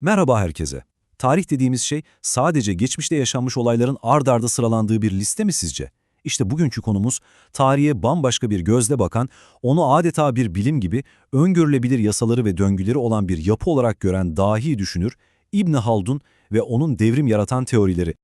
Merhaba herkese. Tarih dediğimiz şey sadece geçmişte yaşanmış olayların ard arda sıralandığı bir liste mi sizce? İşte bugünkü konumuz tarihe bambaşka bir gözle bakan, onu adeta bir bilim gibi öngörülebilir yasaları ve döngüleri olan bir yapı olarak gören dahi düşünür İbn Haldun ve onun devrim yaratan teorileri.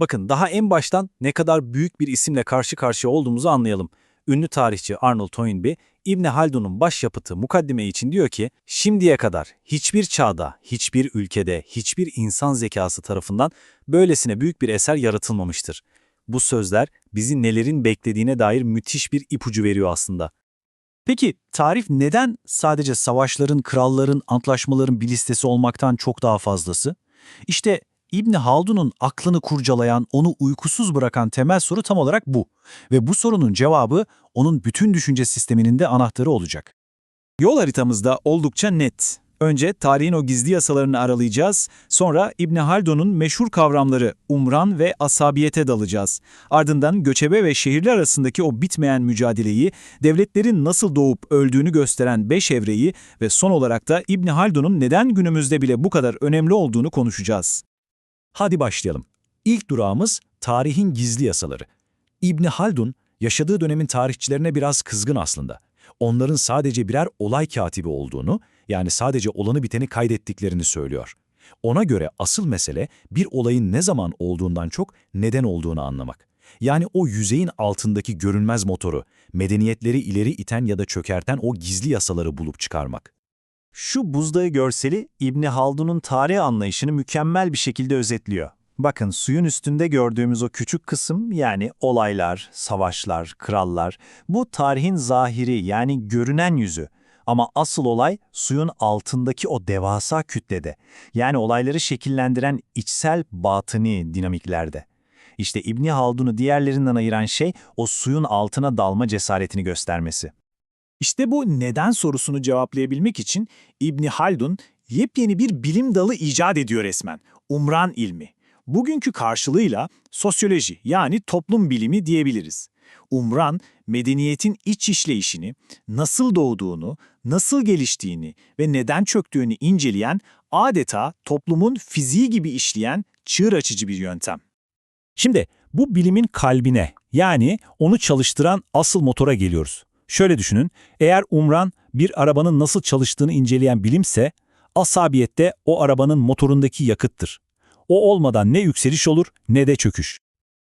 Bakın daha en baştan ne kadar büyük bir isimle karşı karşıya olduğumuzu anlayalım. Ünlü tarihçi Arnold Toynbee, İbni Haldun'un başyapıtı Mukaddime için diyor ki, şimdiye kadar hiçbir çağda, hiçbir ülkede, hiçbir insan zekası tarafından böylesine büyük bir eser yaratılmamıştır. Bu sözler bizi nelerin beklediğine dair müthiş bir ipucu veriyor aslında. Peki tarih neden sadece savaşların, kralların, antlaşmaların bir listesi olmaktan çok daha fazlası? İşte İbni Haldun'un aklını kurcalayan, onu uykusuz bırakan temel soru tam olarak bu. Ve bu sorunun cevabı onun bütün düşünce sisteminin de anahtarı olacak. Yol haritamızda oldukça net. Önce tarihin o gizli yasalarını aralayacağız, sonra İbni Haldun'un meşhur kavramları umran ve asabiyete dalacağız. Ardından göçebe ve şehirler arasındaki o bitmeyen mücadeleyi, devletlerin nasıl doğup öldüğünü gösteren beş evreyi ve son olarak da İbni Haldun'un neden günümüzde bile bu kadar önemli olduğunu konuşacağız. Hadi başlayalım. İlk durağımız tarihin gizli yasaları. İbni Haldun, yaşadığı dönemin tarihçilerine biraz kızgın aslında. Onların sadece birer olay katibi olduğunu, yani sadece olanı biteni kaydettiklerini söylüyor. Ona göre asıl mesele bir olayın ne zaman olduğundan çok neden olduğunu anlamak. Yani o yüzeyin altındaki görünmez motoru, medeniyetleri ileri iten ya da çökerten o gizli yasaları bulup çıkarmak. Şu buzdağı görseli İbni Haldun'un tarih anlayışını mükemmel bir şekilde özetliyor. Bakın suyun üstünde gördüğümüz o küçük kısım yani olaylar, savaşlar, krallar bu tarihin zahiri yani görünen yüzü. Ama asıl olay suyun altındaki o devasa kütlede. Yani olayları şekillendiren içsel batıni dinamiklerde. İşte İbni Haldun'u diğerlerinden ayıran şey o suyun altına dalma cesaretini göstermesi. İşte bu neden sorusunu cevaplayabilmek için İbni Haldun yepyeni bir bilim dalı icat ediyor resmen. Umran ilmi. Bugünkü karşılığıyla sosyoloji yani toplum bilimi diyebiliriz. Umran, medeniyetin iç işleyişini, nasıl doğduğunu, nasıl geliştiğini ve neden çöktüğünü inceleyen, adeta toplumun fiziği gibi işleyen çığır açıcı bir yöntem. Şimdi bu bilimin kalbine yani onu çalıştıran asıl motora geliyoruz. Şöyle düşünün, eğer umran bir arabanın nasıl çalıştığını inceleyen bilimse, asabiyette o arabanın motorundaki yakıttır. O olmadan ne yükseliş olur ne de çöküş.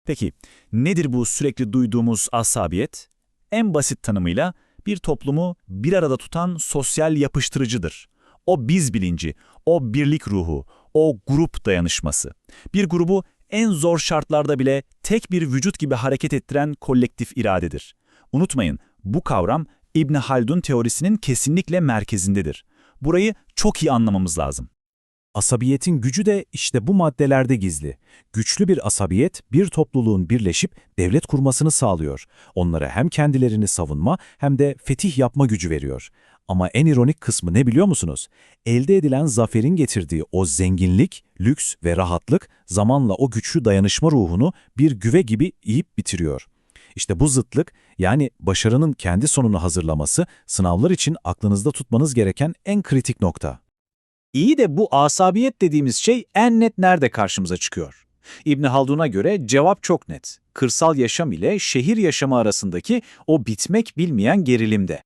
Peki, nedir bu sürekli duyduğumuz asabiyet? En basit tanımıyla bir toplumu bir arada tutan sosyal yapıştırıcıdır. O biz bilinci, o birlik ruhu, o grup dayanışması. Bir grubu en zor şartlarda bile tek bir vücut gibi hareket ettiren kolektif iradedir. Unutmayın, bu kavram İbn Haldun teorisinin kesinlikle merkezindedir. Burayı çok iyi anlamamız lazım. Asabiyetin gücü de işte bu maddelerde gizli. Güçlü bir asabiyet bir topluluğun birleşip devlet kurmasını sağlıyor. Onlara hem kendilerini savunma hem de fetih yapma gücü veriyor. Ama en ironik kısmı ne biliyor musunuz? Elde edilen zaferin getirdiği o zenginlik, lüks ve rahatlık zamanla o güçlü dayanışma ruhunu bir güve gibi yiyip bitiriyor. İşte bu zıtlık yani başarının kendi sonunu hazırlaması sınavlar için aklınızda tutmanız gereken en kritik nokta. İyi de bu asabiyet dediğimiz şey en net nerede karşımıza çıkıyor? İbn Haldun'a göre cevap çok net. Kırsal yaşam ile şehir yaşamı arasındaki o bitmek bilmeyen gerilimde.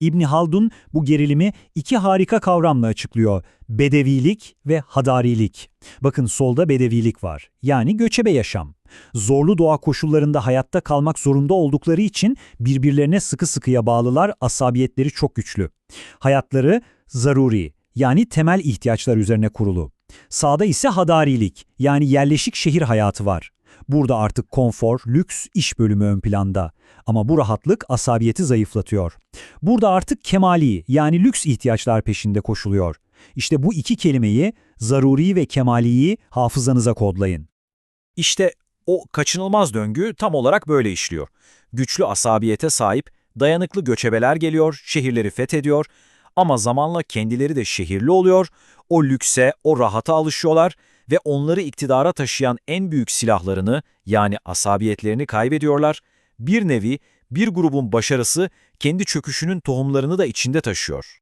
İbni Haldun bu gerilimi iki harika kavramla açıklıyor. Bedevilik ve hadarilik. Bakın solda bedevilik var. Yani göçebe yaşam. Zorlu doğa koşullarında hayatta kalmak zorunda oldukları için birbirlerine sıkı sıkıya bağlılar, asabiyetleri çok güçlü. Hayatları zaruri yani temel ihtiyaçlar üzerine kurulu. Sağda ise hadarilik yani yerleşik şehir hayatı var. Burada artık konfor, lüks, iş bölümü ön planda. Ama bu rahatlık asabiyeti zayıflatıyor. Burada artık kemali yani lüks ihtiyaçlar peşinde koşuluyor. İşte bu iki kelimeyi, zaruri ve kemaliyi hafızanıza kodlayın. İşte o kaçınılmaz döngü tam olarak böyle işliyor. Güçlü asabiyete sahip, dayanıklı göçebeler geliyor, şehirleri fethediyor ama zamanla kendileri de şehirli oluyor, o lükse, o rahata alışıyorlar ve onları iktidara taşıyan en büyük silahlarını yani asabiyetlerini kaybediyorlar. Bir nevi bir grubun başarısı kendi çöküşünün tohumlarını da içinde taşıyor.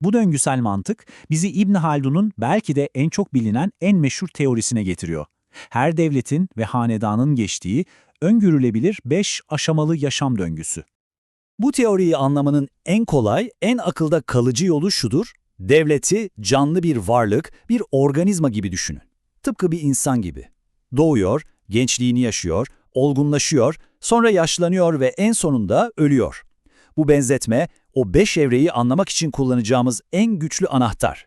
Bu döngüsel mantık bizi İbn Haldun'un belki de en çok bilinen en meşhur teorisine getiriyor. Her devletin ve hanedanın geçtiği öngörülebilir beş aşamalı yaşam döngüsü. Bu teoriyi anlamanın en kolay, en akılda kalıcı yolu şudur. Devleti canlı bir varlık, bir organizma gibi düşünün. Tıpkı bir insan gibi. Doğuyor, gençliğini yaşıyor, olgunlaşıyor, sonra yaşlanıyor ve en sonunda ölüyor. Bu benzetme, o beş evreyi anlamak için kullanacağımız en güçlü anahtar.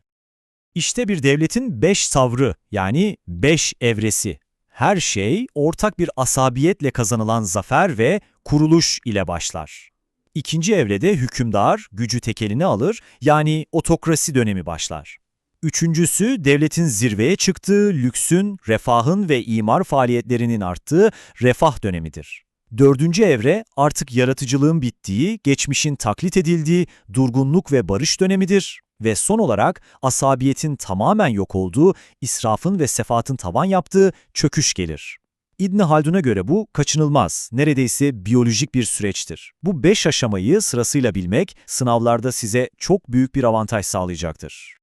İşte bir devletin beş savrı, yani beş evresi. Her şey ortak bir asabiyetle kazanılan zafer ve kuruluş ile başlar. İkinci evrede hükümdar gücü tekeline alır, yani otokrasi dönemi başlar. Üçüncüsü devletin zirveye çıktığı, lüksün, refahın ve imar faaliyetlerinin arttığı refah dönemidir. Dördüncü evre artık yaratıcılığın bittiği, geçmişin taklit edildiği durgunluk ve barış dönemidir. Ve son olarak asabiyetin tamamen yok olduğu, israfın ve sefatın tavan yaptığı çöküş gelir. İbn Haldun'a göre bu kaçınılmaz, neredeyse biyolojik bir süreçtir. Bu beş aşamayı sırasıyla bilmek sınavlarda size çok büyük bir avantaj sağlayacaktır.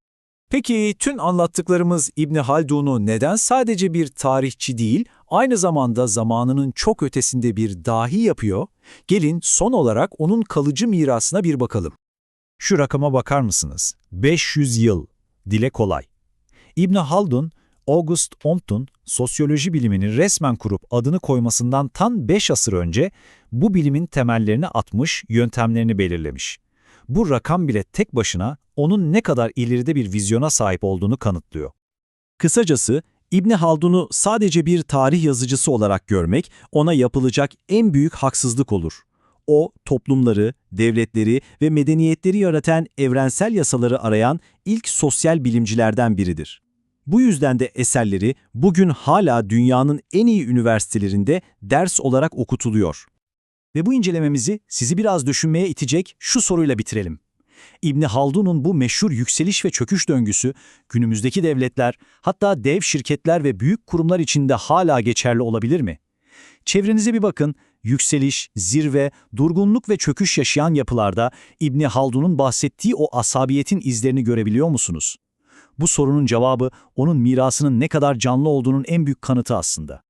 Peki tüm anlattıklarımız İbni Haldun'u neden sadece bir tarihçi değil, aynı zamanda zamanının çok ötesinde bir dahi yapıyor? Gelin son olarak onun kalıcı mirasına bir bakalım. Şu rakama bakar mısınız? 500 yıl. Dile kolay. İbn Haldun, August Comte'un sosyoloji bilimini resmen kurup adını koymasından tam 5 asır önce bu bilimin temellerini atmış, yöntemlerini belirlemiş. Bu rakam bile tek başına onun ne kadar ileride bir vizyona sahip olduğunu kanıtlıyor. Kısacası İbn Haldun'u sadece bir tarih yazıcısı olarak görmek ona yapılacak en büyük haksızlık olur. O, toplumları, devletleri ve medeniyetleri yaratan evrensel yasaları arayan ilk sosyal bilimcilerden biridir. Bu yüzden de eserleri bugün hala dünyanın en iyi üniversitelerinde ders olarak okutuluyor. Ve bu incelememizi sizi biraz düşünmeye itecek şu soruyla bitirelim. İbn Haldun'un bu meşhur yükseliş ve çöküş döngüsü günümüzdeki devletler, hatta dev şirketler ve büyük kurumlar içinde hala geçerli olabilir mi? Çevrenize bir bakın, yükseliş, zirve, durgunluk ve çöküş yaşayan yapılarda İbn Haldun'un bahsettiği o asabiyetin izlerini görebiliyor musunuz? Bu sorunun cevabı onun mirasının ne kadar canlı olduğunun en büyük kanıtı aslında.